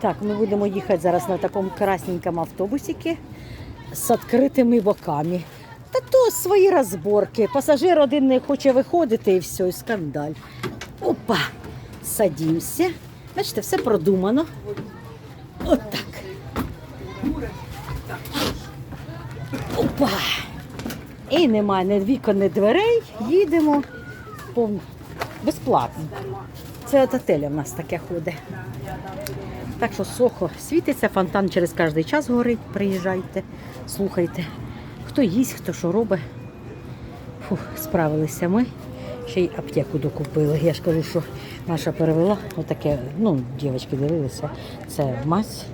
Так, ми будемо їхати зараз на такому красненькому автобусику з відкритими боками. Та то свої розборки. Пасажир один не хоче виходити і все, і скандаль. Опа! Садімося. Бачите, все продумано. Отак. Опа! І немає ні вікон, ні дверей. Їдемо пов- безплатно. Це от отеля в нас таке ходить. Так що сохо світиться, фонтан через кожний час горить. Приїжджайте, слухайте. Хто їсть, хто що робить. Фух, справилися ми. Ще й аптеку докупили. Я ж кажу, що наша перевела отаке, ну, дівчатки дивилися. Це мазь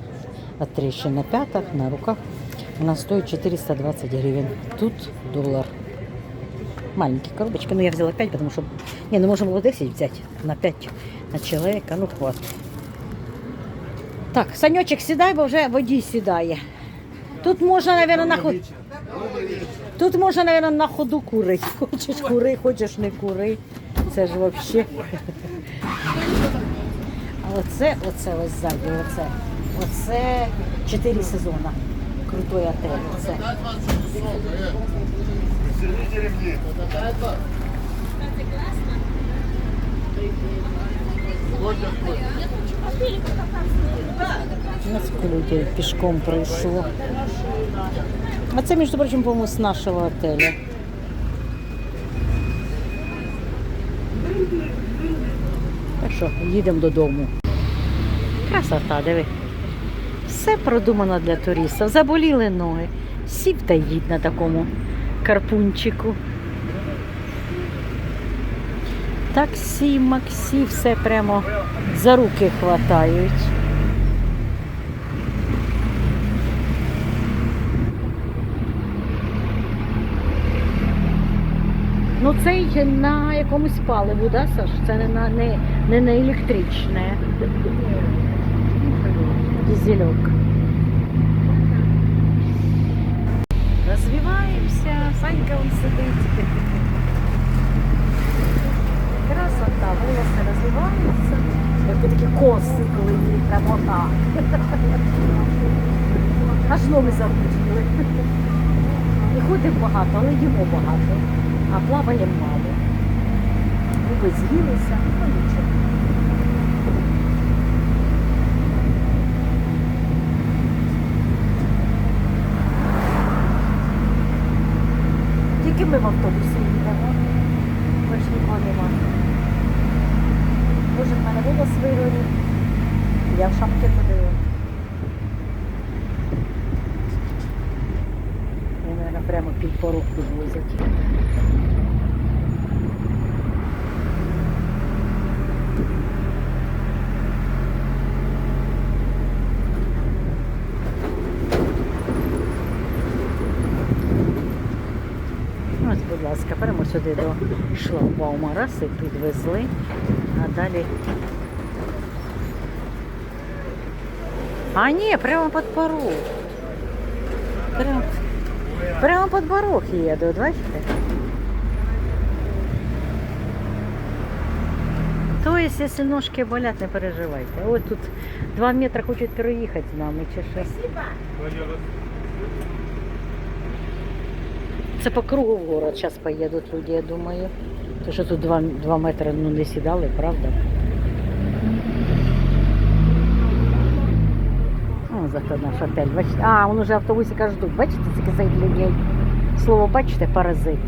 від тріщин на п'ятах, на руках. Вона стоїть 420 гривень. Тут долар. Маленькі коробочки. Ну я взяла 5, тому що ні, не можемо було 10 взяти на 5 на чоловіка. Ну хватить. Так, Санечек, сідай, бо вже водій сідає. Тут можна, мабуть, на ходу. Тут можна, мабуть, на ходу курити. Хочеш кури, хочеш не кури. Це ж взагалі. А оце, оце ось ззаді, оце. Оце 4 сезони. Крутой отель. Оце. Насколько людей пешком пройшло. А це, між прочим, по-моєму, з нашого отеля. Так що, їдемо додому. Красота, диви. Все продумано для туристів. Заболіли ноги. Сів та їдь на такому карпунчику. Таксі, Максі, все прямо за руки хватають. Ну це на якомусь паливу, да, Саш? Це не на не, не на електричне. Дізельок. Розвиваємося, Санька он сидить. Красота, волоси розвиваються. Як такі коси, коли прямо отак. Аж ноги замучили. І ходимо багато, але їмо багато, а плаваємо мало. Губи з'їлися, ну нічого. Тільки ми в автобусі їдемо. Більш нікого нема. Боже, в мене волос. Я в шапки ходила. Прямо під порог підвозять. сюди до шлагбаума раз і підвезли, а далі. А ні, прямо під порог. Прямо, прямо під порог їдуть, бачите? То есть, якщо ножки болять, не переживайте. Ось тут два метри хочуть проїхати з нами чи що. Це по кругу в город зараз поїдуть люди, я думаю. Тому що тут два, два метри ну, не сідали, правда? О, зато наш отель. Бачите? А, он уже автобусика ждуть. Бачите, скільки цих людей. Слово бачите, паразит.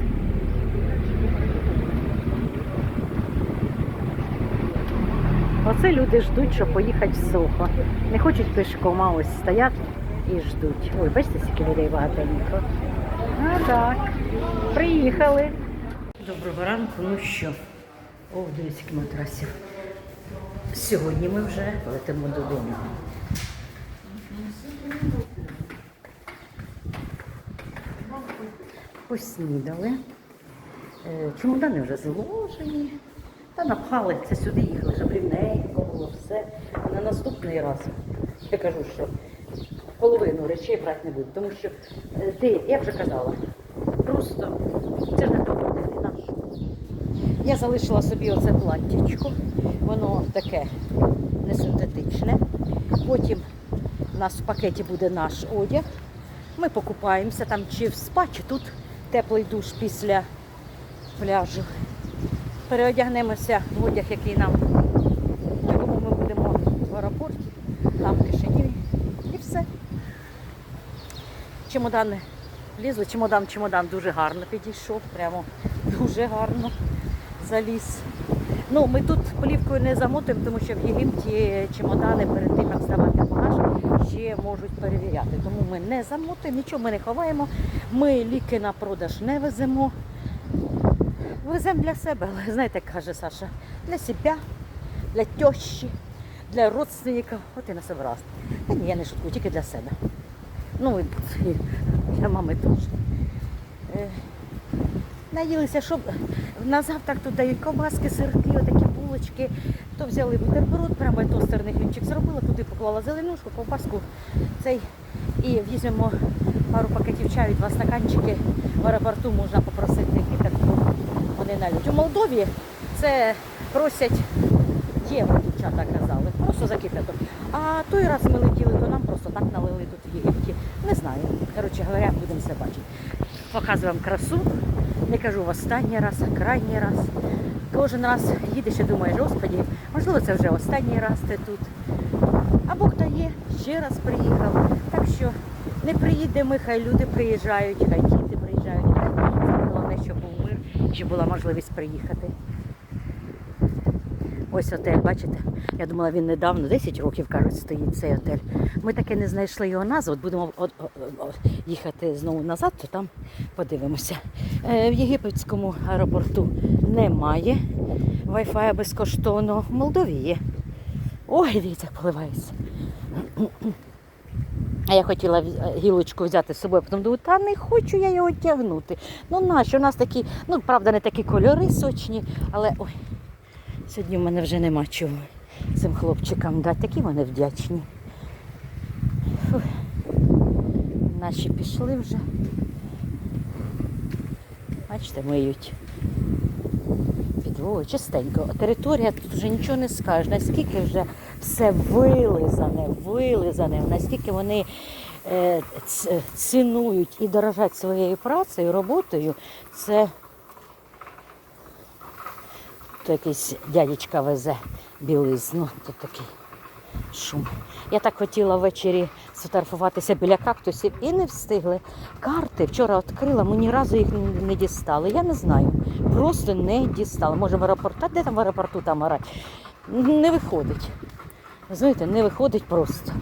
Оце люди ждуть, щоб поїхати в Сохо. Не хочуть пішком, а ось стоять і ждуть. Ой, бачите, скільки людей багатенько. А так, приїхали. Доброго ранку, ну що? О, дивіться, матрасів. Сьогодні ми вже летимо додому. Поснідали. Е, Чемодани вже зложені. Та напхали це сюди їхали, щоб рівненько було все. На наступний раз я кажу, що половину речей брати не буду, тому що е, ти, я вже казала, просто це ж не погоди, не. Я залишила собі оце платтячко, воно таке не синтетичне. Потім у нас в пакеті буде наш одяг. Ми покупаємося там чи в спа, чи тут теплий душ після пляжу. Переодягнемося в одяг, який нам, в якому ми будемо в аеропорті, там в Кишиніві. І все. Чемодани лізли, чемодан, чемодан дуже гарно підійшов, прямо дуже гарно заліз. Ну, ми тут плівкою не замотуємо, тому що в Єгипті чемодани перед тим, як здавати багаж, ще можуть перевіряти. Тому ми не замотуємо, нічого ми не ховаємо. Ми ліки на продаж не веземо. Веземо для себе, але знаєте, як каже Саша, для себе, для тещі, для родственників. От і на себе раз. Та ні, я не шуткую, тільки для себе. Ну і для мами теж. Е, Наїлися, щоб на завтрак тут дають ковбаски, сирки, отакі булочки. То взяли бутерброд, прямо тостерний хлібчик зробила, туди поклала зеленушку, ковбаску цей і візьмемо пару пакетів чаю, два стаканчики. В аеропорту можна попросити кипятку. Вони навіть у Молдові це просять євро, дівчата казали, просто за кипяток. А той раз ми летіли, то нам просто так налили тут Єгипті. Не знаю. Коротше говоря, будемо все бачити. Показую вам красу. Не кажу в останній раз, а крайній раз. Кожен раз їдеш і думаєш, господі, можливо, це вже останній раз ти тут. А Бог дає, ще раз приїхав. Так що не приїдемо, хай люди приїжджають, хай діти приїжджають. Хай головне, щоб був мир, щоб була можливість приїхати. Ось отель, бачите? Я думала, він недавно, 10 років, кажуть, стоїть цей отель. Ми таки не знайшли його назву. От будемо їхати знову назад, то там подивимося. Е, В єгипетському аеропорту немає Wi-Fi безкоштовно. В Молдові є. Ой, як поливається. А я хотіла гілочку взяти з собою, потім думаю, та не хочу я його тягнути. Ну нащо? У нас такі, ну правда, не такі кольори сочні, але ой, сьогодні в мене вже нема чого цим хлопчикам дати. Такі вони вдячні. Фух. Наші пішли вже. Бачите, миють підлогу чистенько. Територія тут вже нічого не скажеш, наскільки вже все вилизане, вилизане, наскільки вони е, цінують і дорожать своєю працею, роботою, це то якийсь дядечка везе білизну, то такий шум. Я так хотіла ввечері сфотографуватися біля кактусів і не встигли. Карти вчора відкрила, ми ні разу їх не- дістали. Я не знаю. Просто не дістали. Може в аеропорту, де там в аеропорту там орать? Не виходить. Знаєте, не виходить просто.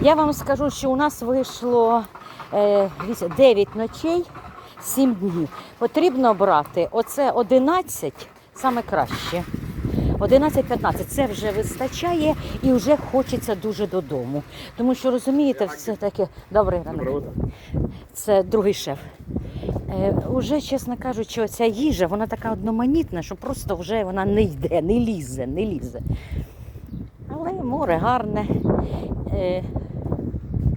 Я вам скажу, що у нас вийшло е, 9 ночей, 7 днів. Потрібно брати оце 11, саме краще. 11-15 це вже вистачає і вже хочеться дуже додому. Тому що розумієте, все таки добрий ранок. Це другий шеф. Е, уже, чесно кажучи, ця їжа, вона така одноманітна, що просто вже вона не йде, не лізе, не лізе. Але море гарне. Е,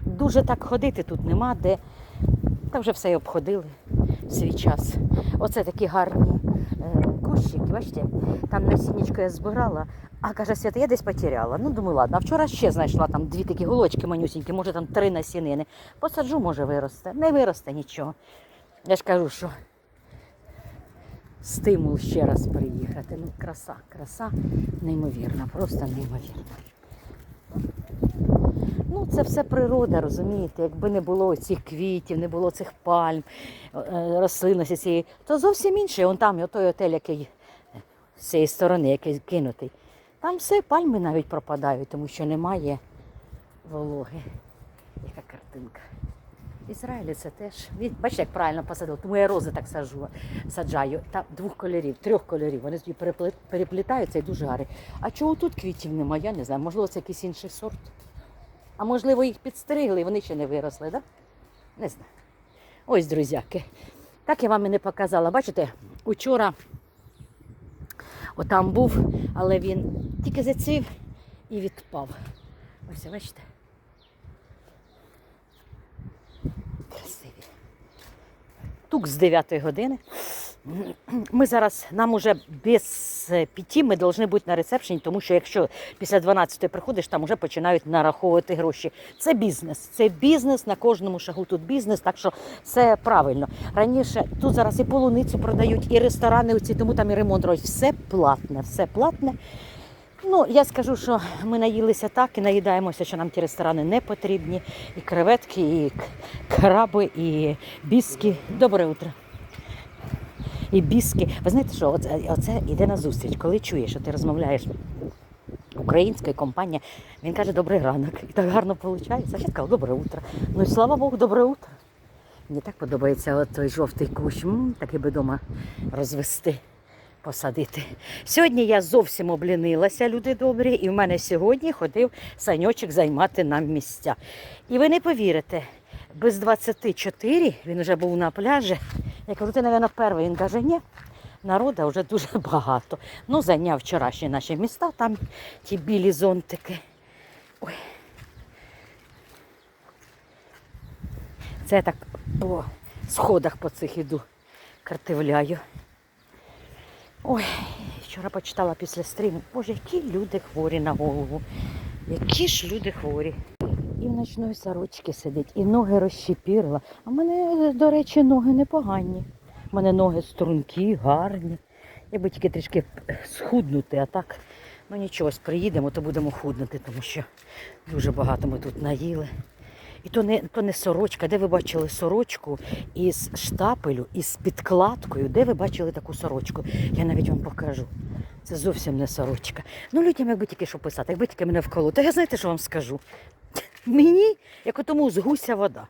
дуже так ходити тут нема де. Та вже все й обходили в свій час. Оце такі гарні е, кущики, бачите, там насіннячко я збирала, а каже, Свята, я десь потеряла. Ну, думаю, ладно, а вчора ще знайшла там дві такі голочки манюсінькі, може там три насінини. Посаджу, може виросте. Не виросте нічого. Я ж кажу, що стимул ще раз приїхати. Ну, краса, краса неймовірна, просто неймовірна. Це все природа, розумієте? Якби не було цих квітів, не було цих пальм, е, рослинності цієї, то зовсім інше. Вон там той отель, який з цієї сторони, який кинутий. Там все пальми навіть пропадають, тому що немає вологи. Яка картинка. В Ізраїлі це теж. Бачите, як правильно посадили, тому я рози так саджу, саджаю. Там двох кольорів, трьох кольорів. Вони тоді переплітаються і дуже гарні. А чого тут квітів немає, я не знаю. Можливо, це якийсь інший сорт. А можливо, їх підстригли і вони ще не виросли? Да? Не знаю. Ось, друзяки. Так я вам і не показала. Бачите, учора отам був, але він тільки зацвів і відпав. Ось, бачите. Красиві. Тук з 9 години. Ми зараз, нам уже без з 5 ми повинні бути на ресепшені, тому що якщо після 12 приходиш, там вже починають нараховувати гроші. Це бізнес. Це бізнес на кожному шагу. Тут бізнес, так що все правильно. Раніше тут зараз і полуницю продають, і ресторани, оці, тому там і ремонт роблять. Все платне, все платне. Ну, я скажу, що ми наїлися так і наїдаємося, що нам ті ресторани не потрібні. І креветки, і краби, і біски. Добре утро. І біски. Ви знаєте, що оце, оце йде на зустріч, коли чуєш, що ти розмовляєш українською компанія, він каже добрий ранок. І так гарно виходить. А я сказав, добре утро. Ну і слава Богу, добре утро. Мені так подобається от той жовтий кущ. М, такий би вдома розвести, посадити. Сьогодні я зовсім облінилася, люди добрі, і в мене сьогодні ходив саньочок займати нам місця. І ви не повірите, без 24 він вже був на пляжі. Я кажу, ти, мабуть, перший. Він каже, ні, народу вже дуже багато. Ну, зайняв вчорашні наші міста, там ті білі зонтики. Ой. Це я так по сходах по цих іду, картивляю. Ой, вчора почитала після стріму. Боже, які люди хворі на голову. Які ж люди хворі. Ночної сорочки сидить, і ноги розщепірила. А в мене, до речі, ноги непогані. У мене ноги стрункі, гарні. Якби тільки трішки схуднути, а так, ну нічого, приїдемо, то будемо худнути, тому що дуже багато ми тут наїли. І то не, то не сорочка. Де ви бачили сорочку із штапелю, із підкладкою? Де ви бачили таку сорочку? Я навіть вам покажу. Це зовсім не сорочка. Ну, людям, якби тільки що писати, якби тільки мене вколоти. Я знаєте, що вам скажу? Мені, як тому з гуся вода.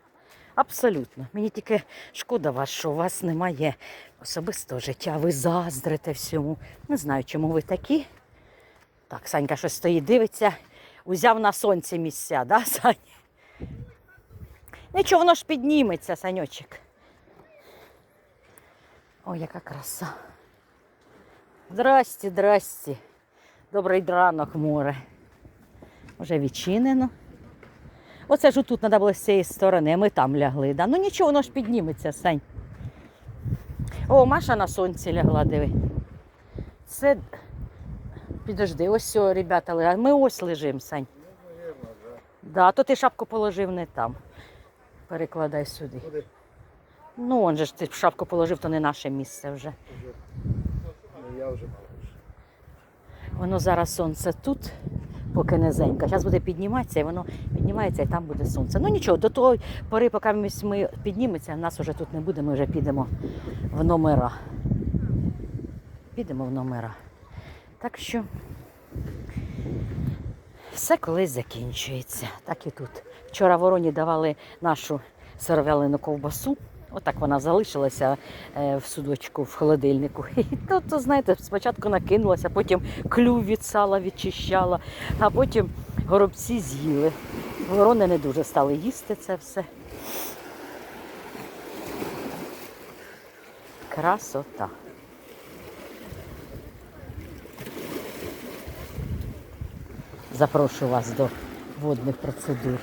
Абсолютно. Мені тільки шкода вас, що у вас немає особистого життя. Ви заздрите всьому. Не знаю, чому ви такі. Так, Санька щось стоїть, дивиться, узяв на сонці місця, да, Сань? Нічого, воно ж підніметься, Саньочок. Ой, яка краса. Здрасте, здрасте. Добрий ранок, море. Вже відчинено. Оце ж тут треба було з цієї сторони, а ми там лягли. Да? Ну нічого, воно ж підніметься, Сань. О, Маша на сонці лягла, диви. Це. Підожди, ось все, ребята, лежать. ми ось лежимо, Сань. Да, то ти шапку положив не там. Перекладай сюди. Куди? Ну, он же ж ти шапку положив, то не наше місце вже. Ну, я вже. Воно зараз сонце тут, поки низенько. Зараз буде підніматися, і воно піднімається, і там буде сонце. Ну нічого, до того пори, поки ми підніметься, нас вже тут не буде, ми вже підемо в номера. Підемо в номера. Так що все колись закінчується. Так і тут. Вчора вороні давали нашу сировялену ковбасу. Отак вона залишилася е, в судочку в холодильнику. І то, то, знаєте, спочатку накинулася, потім клюв від сала відчищала, а потім горобці з'їли. Ворони не дуже стали їсти це все. Красота. Запрошую вас до водних процедур.